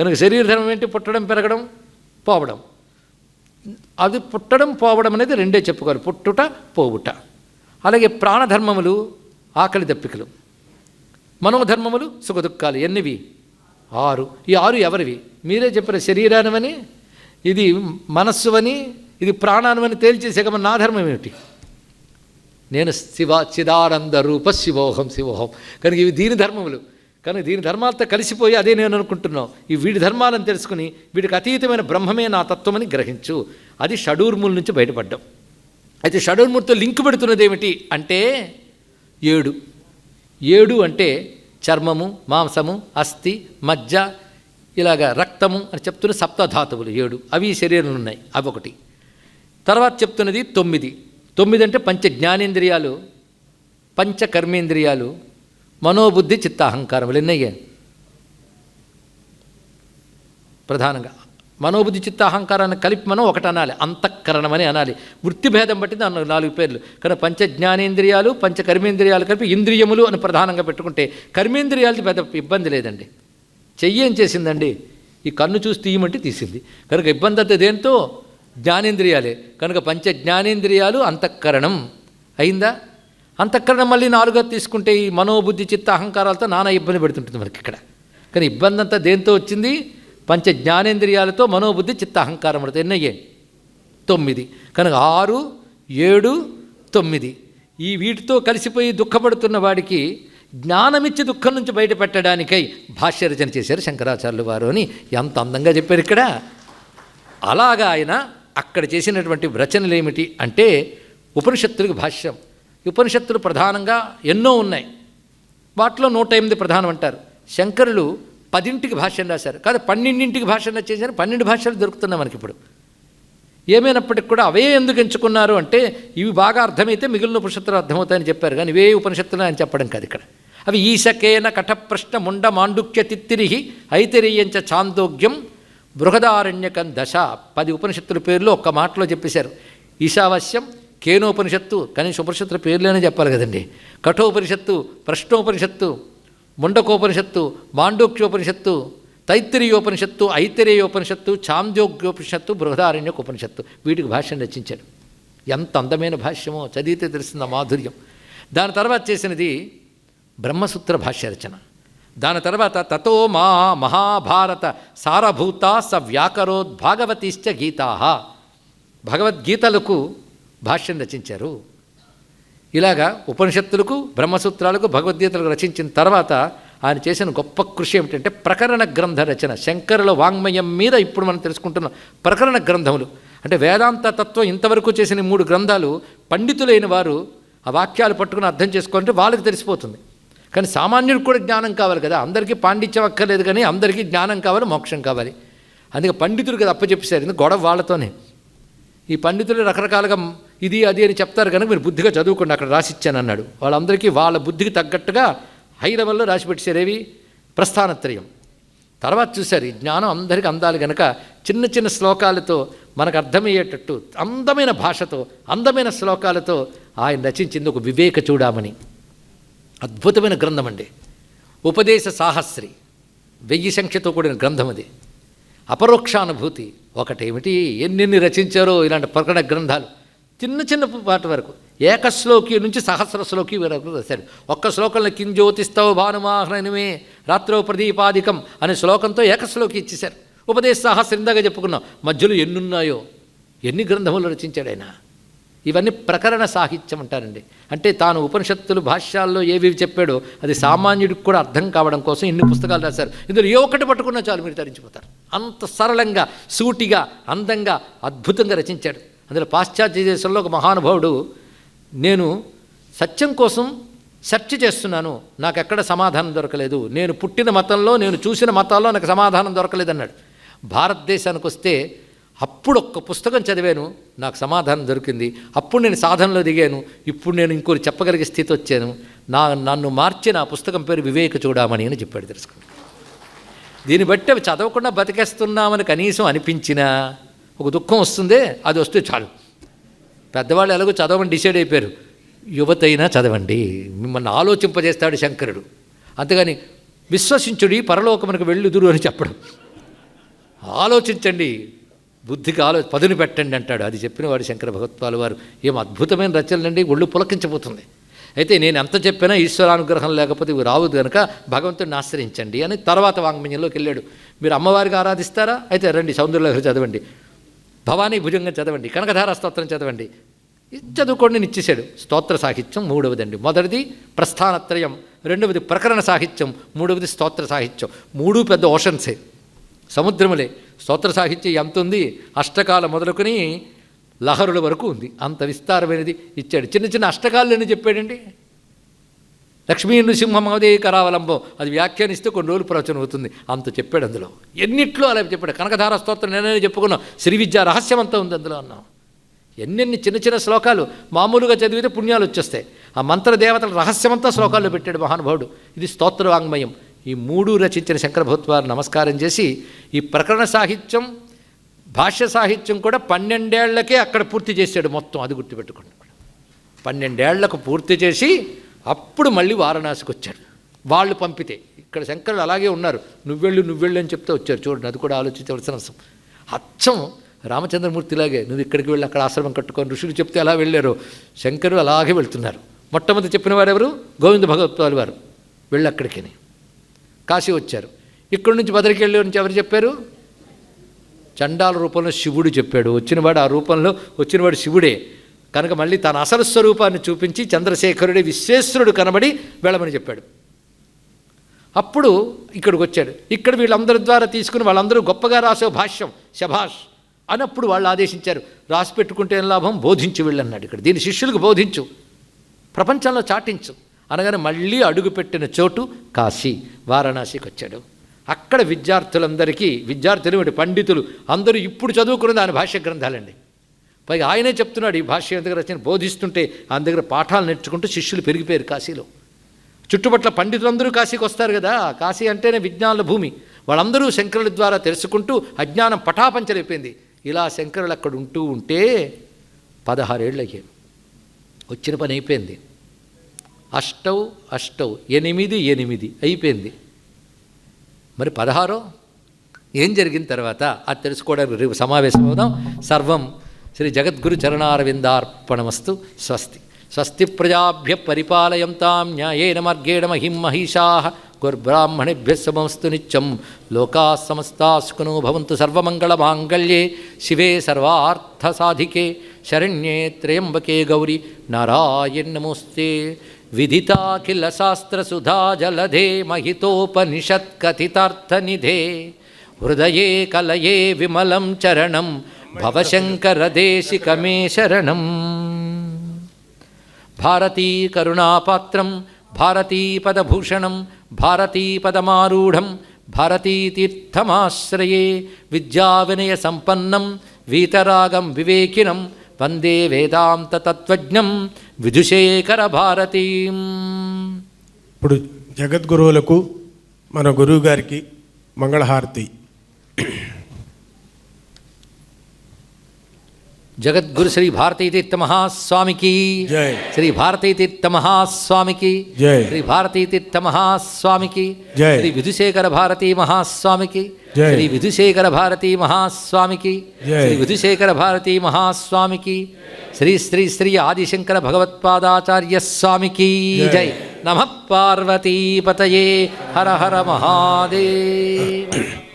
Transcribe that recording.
కనుక శరీరధర్మం ఏంటి? పుట్టడం పెరగడం పోవడం. అది పుట్టడం పోవడం అనేది రెండే చెప్పుకోవాలి. పుట్టుట పోవుట. అలాగే ప్రాణధర్మములు ఆకలి దప్పికలు. మనోధర్మములు సుఖదుఖాలు. ఎన్నివి? ఆరు. ఈ ఆరు ఎవరివి? మీరే చెప్పిన శరీరానివని ఇది మనస్సు అని ఇది ప్రాణానమని తేల్చేసాక శగమ నా ధర్మం ఏమిటి? నేను శివ చిదానంద రూప శివోహం శివోహం. కనుక ఇవి దీని ధర్మములు. కానీ దీని ధర్మాలతో కలిసిపోయి అదే నేను అనుకుంటున్నావు. ఈ వీడి ధర్మాలను తెలుసుకుని వీడికి అతీతమైన బ్రహ్మమే నా తత్వమని గ్రహించు. అది షడూర్ముల నుంచి బయటపడ్డాం అయితే షడూర్ములతో లింక్ పెడుతున్నది ఏమిటి అంటే ఏడు. ఏడు అంటే చర్మము మాంసము అస్థి మజ్జ ఇలాగ రక్తము అని చెప్తున్న సప్తధాతువులు ఏడు. అవి శరీరంలో ఉన్నాయి. అవి ఒకటి. తర్వాత చెప్తున్నది తొమ్మిది. తొమ్మిది అంటే పంచ జ్ఞానేంద్రియాలు పంచ కర్మేంద్రియాలు మనోబుద్ధి చిత్త అహంకారములు ఎన్నయ్యాయి ప్రధానంగా మనోబుద్ధి చిత్త అహంకారాన్ని కలిపి మనం ఒకటి అనాలి అంతఃకరణం అని అనాలి. వృత్తి భేదం బట్టి దాని నాలుగు పేర్లు. కానీ పంచ జ్ఞానేంద్రియాలు పంచ కర్మేంద్రియాలు కలిపి ఇంద్రియములు అని ప్రధానంగా పెట్టుకుంటే కర్మేంద్రియాలకి పెద్ద ఇబ్బంది లేదండి. చెయ్యి ఏం చేసిందండి? ఈ కన్ను చూసి తీయమంటే తీసింది. కనుక ఇబ్బంది అంతా దేంతో? జ్ఞానేంద్రియాలే. కనుక పంచ జ్ఞానేంద్రియాలు అంతఃకరణం. అయిందా? అంతఃకరణం మళ్ళీ నాలుగో తీసుకుంటే ఈ మనోబుద్ధి చిత్త అహంకారాలతో నానా ఇబ్బంది పెడుతుంటుంది మనకి ఇక్కడ. కానీ ఇబ్బంది అంతా దేంతో వచ్చింది? పంచ జ్ఞానేంద్రియాలతో మనోబుద్ధి చిత్త అహంకారం పడుతుంది ఎన్నయ్యే? తొమ్మిది. కనుక ఆరు ఏడు తొమ్మిది. ఈ వీటితో కలిసిపోయి దుఃఖపడుతున్న వాడికి జ్ఞానమిచ్చి దుఃఖం నుంచి బయటపెట్టడానికై భాష్య రచన చేశారు శంకరాచార్యులు వారు అని ఎంత అందంగా చెప్పారు ఇక్కడ. అలాగా ఆయన అక్కడ చేసినటువంటి రచనలు ఏమిటి అంటే ఉపనిషత్తులకు భాష్యం. ఉపనిషత్తులు ప్రధానంగా ఎన్నో ఉన్నాయి. వాటిలో నూట ఎనిమిది ప్రధానం అంటారు. శంకరులు పదింటికి భాష్యం రాశారు. కాదు పన్నెండింటికి భాష్యం చేశారు. పన్నెండు భాషలు దొరుకుతున్నాయి మనకి ఇప్పుడు ఏమైనప్పటికి కూడా అవే ఎందుకు ఎంచుకున్నారు అంటే ఇవి బాగా అర్థమైతే మిగిలిన ఉపనిషత్తులు అర్థమవుతాయని చెప్పారు. కానీ ఇవే ఉపనిషత్తులు అని చెప్పడం కాదు ఇక్కడ. అవి ఈశకేన కఠప్రశ్న ముండ మాండుక్య తిత్తిరిహి ఐతిరేయంచ చాందోగ్యం బృహదారణ్యకం దశ. పది ఉపనిషత్తుల పేర్లు ఒక్క మాటలో చెప్పేశారు. ఈశావాస్యం కేనోపనిషత్తు కనీసం ఉపనిషత్తుల పేర్లేనే చెప్పాలి కదండి. కఠోపనిషత్తు ప్రశ్నోపనిషత్తు ముండకోపనిషత్తు మాండోక్యోపనిషత్తు తైత్తిరీయోపనిషత్తు ఐతిరేయోపనిషత్తు చాంద్యోగ్యోపనిషత్తు బృహదారణ్యకోపనిషత్తు వీటికి భాష్యం రచించాడు ఎంత అందమైన భాష్యమో చదివితే తెలిసింది మాధుర్యం. దాని తర్వాత చేసినది బ్రహ్మసూత్ర భాష్య రచన. దాని తర్వాత తతో మా మహాభారత సారభూత స వ్యాకరోద్ భాగవతీశ్చ గీతా భగవద్గీతలకు భాష్యం రచించారు. ఇలాగా ఉపనిషత్తులకు బ్రహ్మసూత్రాలకు భగవద్గీతలకు రచించిన తర్వాత ఆయన చేసిన గొప్ప కృషి ఏమిటంటే ప్రకరణ గ్రంథ రచన శంకరుల వాంగ్మయం మీద ఇప్పుడు మనం తెలుసుకుంటున్నాం ప్రకరణ గ్రంథములు. అంటే వేదాంత తత్వం ఇంతవరకు చేసిన మూడు గ్రంథాలు పండితులైన వారు ఆ వాక్యాలు పట్టుకుని అర్థం చేసుకుంటే వాళ్ళకి తెలిసిపోతుంది. కానీ సామాన్యుడికి కూడా జ్ఞానం కావాలి కదా. అందరికీ పాండిత్యం అక్కర్లేదు కానీ అందరికీ జ్ఞానం కావాలి మోక్షం కావాలి. అందుకే పండితులు కదా అప్పచెప్పేశారు. ఎందుకు? గొడవ వాళ్ళతోనే. ఈ పండితులు రకరకాలుగా ఇది అది అని చెప్తారు కనుక మీరు బుద్ధిగా చదువుకోండి అక్కడ రాసిచ్చాను అన్నాడు వాళ్ళందరికీ వాళ్ళ బుద్ధికి తగ్గట్టుగా హై లెవెల్లో రాసి పెట్టేశారేవి ప్రస్థానత్రయం. తర్వాత చూశారు ఈ జ్ఞానం అందరికీ అందాలి గనక చిన్న చిన్న శ్లోకాలతో మనకు అర్థమయ్యేటట్టు అందమైన భాషతో అందమైన శ్లోకాలతో ఆయన రచించింది ఒక వివేక చూడామని అద్భుతమైన గ్రంథం అండి. ఉపదేశ సాహస్రి. వెయ్యి సంఖ్యతో కూడిన గ్రంథం అది. అపరోక్షానుభూతి ఒకటేమిటి? ఎన్నెన్ని రచించారో ఇలాంటి ప్రకటన గ్రంథాలు. చిన్న చిన్న పాట వరకు. ఏకశ్లోకి నుంచి సహస్ర శ్లోకి వరకు రాశాడు. ఒక్క శ్లోకంలో కింజ్యోతిస్తావు భానుమాహ్నమే రాత్రో ప్రదీపాదికం అనే శ్లోకంతో ఏకశ్లోకి ఇచ్చేశారు. ఉపదేశ సాహస్రం చెప్పుకున్నాం. మధ్యలో ఎన్నున్నాయో? ఎన్ని గ్రంథములు రచించాడు ఆయన? ఇవన్నీ ప్రకరణ సాహిత్యం అంటారండి. అంటే తాను ఉపనిషత్తులు భాష్యాల్లో ఏవి చెప్పాడో అది సామాన్యుడికి కూడా అర్థం కావడం కోసం ఇన్ని పుస్తకాలు రాశారు. ఇందులో ఏ ఒక్కటి పట్టుకున్నా చాలు మీరు తరించిపోతారు అంత సరళంగా సూటిగా అందంగా అద్భుతంగా రచించాడు. అందులో పాశ్చాత్య దేశంలో ఒక మహానుభావుడు నేను సత్యం కోసం సెర్చ్ చేస్తున్నాను నాకు ఎక్కడ సమాధానం దొరకలేదు. నేను పుట్టిన మతంలో నేను చూసిన మతాల్లో నాకు సమాధానం దొరకలేదన్నాడు. భారతదేశానికి వస్తే అప్పుడు ఒక్క పుస్తకం చదివాను నాకు సమాధానం దొరికింది. అప్పుడు నేను సాధనలో దిగాను ఇప్పుడు నేను ఇంకోటి చెప్పగలిగే స్థితి వచ్చాను. నా నన్ను మార్చిన ఆ పుస్తకం పేరు వివేక చూడమని అని చెప్పాడు తెలుసుకుని దీన్ని బట్టి అవి చదవకుండా బతికేస్తున్నామని కనీసం అనిపించినా ఒక దుఃఖం వస్తుందే అది వస్తే చాలు. పెద్దవాళ్ళు ఎలాగో చదవమని డిసైడ్ అయిపోయారు. యువత అయినా చదవండి మిమ్మల్ని ఆలోచింపజేస్తాడు శంకరుడు. అంతేగాని విశ్వసించుడి పరలోకమునకు వెళ్ళుదురు అని చెప్పడం. ఆలోచించండి బుద్ధికి ఆలో పదును పెట్టండి అంటాడు. అది చెప్పిన వాడు శంకర భగవత్పాలు వారు. ఏం అద్భుతమైన రచనలండి ఒళ్ళు పులకించబోతుంది. అయితే నేను ఎంత చెప్పినా ఈశ్వరానుగ్రహం లేకపోతే ఇవి రావు కనుక భగవంతుడిని ఆశ్రయించండి అని తర్వాత వాంగ్మయంలోకి వెళ్ళాడు. మీరు అమ్మవారికి ఆరాధిస్తారా? అయితే రండి సౌందర్యలహరి చదవండి. భవానీ భుజంగం చదవండి కనకధార స్తోత్రం చదవండి. చదువుకోండి నేను స్తోత్ర సాహిత్యం మూడవదండి. మొదటిది ప్రస్థానత్రయం రెండవది ప్రకరణ సాహిత్యం మూడవది స్తోత్ర సాహిత్యం. మూడు పెద్ద ఓషన్సే. సముద్రములే. స్తోత్ర సాహిత్యం ఎంత ఉంది? అష్టకాల మొదలుకొని లహరుల వరకు ఉంది. అంత విస్తారమైనది ఇచ్చాడు. చిన్న చిన్న అష్టకాలని చెప్పాడండి. లక్ష్మీ నృసింహమదే కరావలంబం అది వ్యాఖ్యానిస్తే కొన్ని రోజులు ప్రవచనం అవుతుంది. అంత చెప్పాడు అందులో. ఎన్నిట్లో అలా చెప్పాడు. కనకధార స్తోత్రం నేనే చెప్పుకున్నాం. శ్రీ విద్యా రహస్యం అంతా ఉంది అందులో అన్నాం. ఎన్నెన్ని చిన్న చిన్న శ్లోకాలు మామూలుగా చదివితే పుణ్యాలు వచ్చేస్తాయి. ఆ మంత్ర దేవతల రహస్యమంతా శ్లోకాల్లో పెట్టాడు మహానుభావుడు. ఇది స్తోత్ర వాంగ్మయం ఈ మూడు రచించిన శంకరభూత్వారు నమస్కారం చేసి ఈ ప్రకరణ సాహిత్యం భాష్య సాహిత్యం కూడా పన్నెండేళ్ళకే అక్కడ పూర్తి చేశాడు మొత్తం. అది గుర్తుపెట్టుకోండి. పన్నెండేళ్ళకు పూర్తి చేసి అప్పుడు మళ్ళీ వారణాసికి వచ్చాడు. వాళ్ళు పంపితే. ఇక్కడ శంకరులు అలాగే ఉన్నారు. నువ్వెళ్ళు నువ్వెళ్ళు అని చెప్తే వచ్చారు. చూడండి అది కూడా ఆలోచించవలసిన అవసరం. అచ్చం రామచంద్రమూర్తిలాగే. నువ్వు ఇక్కడికి వెళ్ళి అక్కడ ఆశ్రమం కట్టుకొని ఋషులు చెప్తే ఎలా వెళ్ళారు. శంకరులు అలాగే వెళ్తున్నారు. మొట్టమొదటి చెప్పిన వారు ఎవరు? గోవింద భగవత్వాలు వారు వెళ్ళి అక్కడికి కాశీ వచ్చారు. ఇక్కడి నుంచి బదరికి వెళ్ళి నుంచి ఎవరు చెప్పారు? చండాల రూపంలో శివుడు చెప్పాడు. వచ్చినవాడు ఆ రూపంలో వచ్చినవాడు శివుడే. కనుక మళ్ళీ తన అసలు స్వరూపాన్ని చూపించి చంద్రశేఖరుడే విశ్వేశ్వరుడు కనబడి వెళ్ళమని చెప్పాడు. అప్పుడు ఇక్కడికి వచ్చాడు. ఇక్కడ వీళ్ళందరి ద్వారా తీసుకుని వాళ్ళందరూ గొప్పగా రాసే భాష్యం శభాష్ అన్నప్పుడు వాళ్ళు ఆదేశించారు. రాసి పెట్టుకుంటే లాభం? బోధించి వెళ్ళన్నాడు ఇక్కడ. దీని శిష్యులకు బోధించు. ప్రపంచంలో చాటించు. అనగానే మళ్ళీ అడుగుపెట్టిన చోటు కాశీ వారణాసికి వచ్చాడు. అక్కడ విద్యార్థులందరికీ విద్యార్థులు పండితులు అందరూ ఇప్పుడు చదువుకున్నది ఆయన భాష్య గ్రంథాలండి. పైగా ఆయనే చెప్తున్నాడు ఈ భాష్య దగ్గర రచన? బోధిస్తుంటే ఆయన దగ్గర పాఠాలు నేర్చుకుంటూ శిష్యులు పెరిగిపోయారు కాశీలో. చుట్టుపట్ల పండితులందరూ కాశీకి వస్తారు కదా. కాశీ అంటేనే విజ్ఞానుల భూమి. వాళ్ళందరూ శంకరుల ద్వారా తెలుసుకుంటూ అజ్ఞానం పటాపంచలైపోయింది. ఇలా శంకరులు అక్కడ ఉంటూ ఉంటే పదహారేళ్ళు అయ్యాయి వచ్చిన పని అయిపోయింది. అష్టౌ అష్టౌ ఎనిమిది ఎనిమిది అయిపోయింది. మరి పదహారో? ఏం జరిగిన తర్వాత? అది తెలుసుకోవడానికి రేపు సమావేశం అవుదాం. సర్వం శ్రీ జగద్గురు చరణారవిందార్పణమస్తు స్వస్తి. స్వస్తి ప్రజాభ్య పరిపాలయంతాం న్యాయేన మార్గేణ మహిం మహిషా. గుర్బ్రాహ్మణేభ్య సమస్తు నిత్యం. లోకా సమస్తాస్కును భవంతు సర్వమంగళమాంగళ్యే శివే సర్వార్థసాధికే. శరణ్యే త్రయంబకే గౌరి. నారాయణమోస్తే విదితాఖిల శాస్త్రసుధా జలధే మహితోపనిషత్కథితార్థనిధే హృదయే కలయే విమలం చరణం. భవశంకరదేశికమే శరణం భారతీ కరుణాపాత్రం భారతీపదభూషణం భారతీపదమారూఢం భారతీతీర్థమాశ్రయే విద్యావినయ సంపన్నం వీతరాగం వివేకినం వందే వేదాంత తత్వజ్ఞం విధుశేఖర భారతీం ఇప్పుడు జగద్గురువులకు మన గురువుగారికి మంగళహారతి. जगत श्री भारती तीर्थ महास्वामी की। जय। श्री भारती तीर्थ महास्वामी की। जय। श्री भारती तीर्थ महास्वामी की। जय। श्री विधुशेखर भारती महास्वामी की। जय। श्री विधुशेखर भारती महास्वामी की। जय। श्री विधुशेखर भारती महास्वामी की। श्री श्री श्री आदिशंकर भगवत्पादाचार्य स्वामी की। जय। नमः पार्वती पतये। हर हर महादेव।